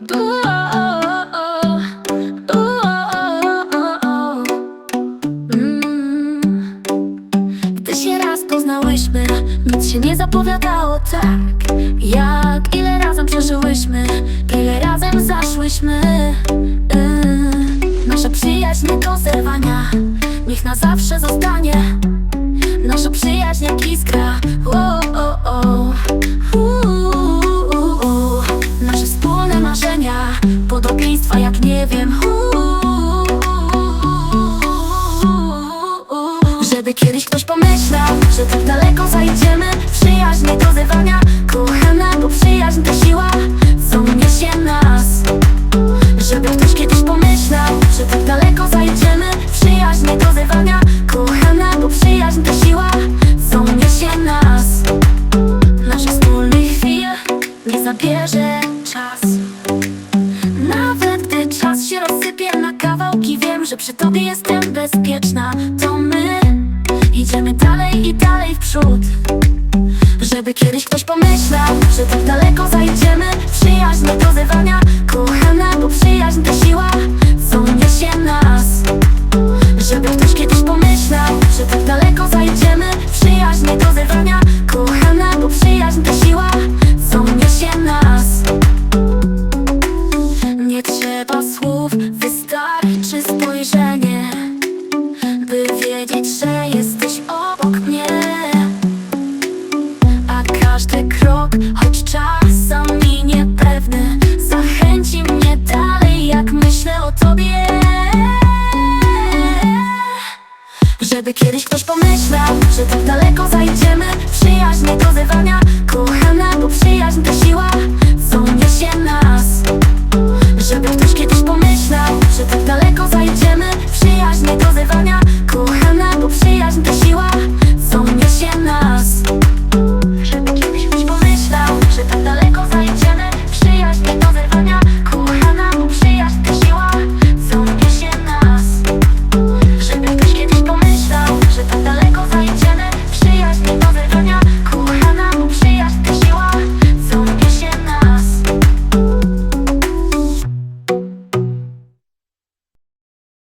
Mm. Gdy się raz poznałyśmy, nic się nie zapowiadało tak Jak ile razem przeżyłyśmy, ile razem zaszłyśmy. Yy, Nasza przyjaźń nie do zerwania, niech na zawsze zostanie. Nasza przyjaźń jak iskra, o, podobieństwa jak nie wiem Żeby kiedyś ktoś pomyślał, że tak daleko zajdziemy. Przyjaźń nie do zerwania, kochana, bo przyjaźń to siła, co niesie nas. Żeby ktoś kiedyś pomyślał, że tak daleko zajdziemy. Przyjaźń nie do zerwania, kochana, bo przyjaźń to siła, co niesie nas. Naszych wspólnych chwil nie zabierze Wiem, że przy tobie jestem bezpieczna. To my idziemy dalej i dalej w przód. Żeby kiedyś ktoś pomyślał, że tak daleko zajdziemy powiedzieć, że jesteś obok mnie. A każdy krok, choć czasami niepewny Zachęci mnie dalej, jak myślę o tobie. Żeby kiedyś ktoś pomyślał, że tak daleko zajdziemy Przyjaźń nie dozywania, kochana, bo przyjaźń to siła Co niesie nas. Żeby ktoś kiedyś pomyślał, że tak daleko zajdziemy Przyjaźń nie dozywania,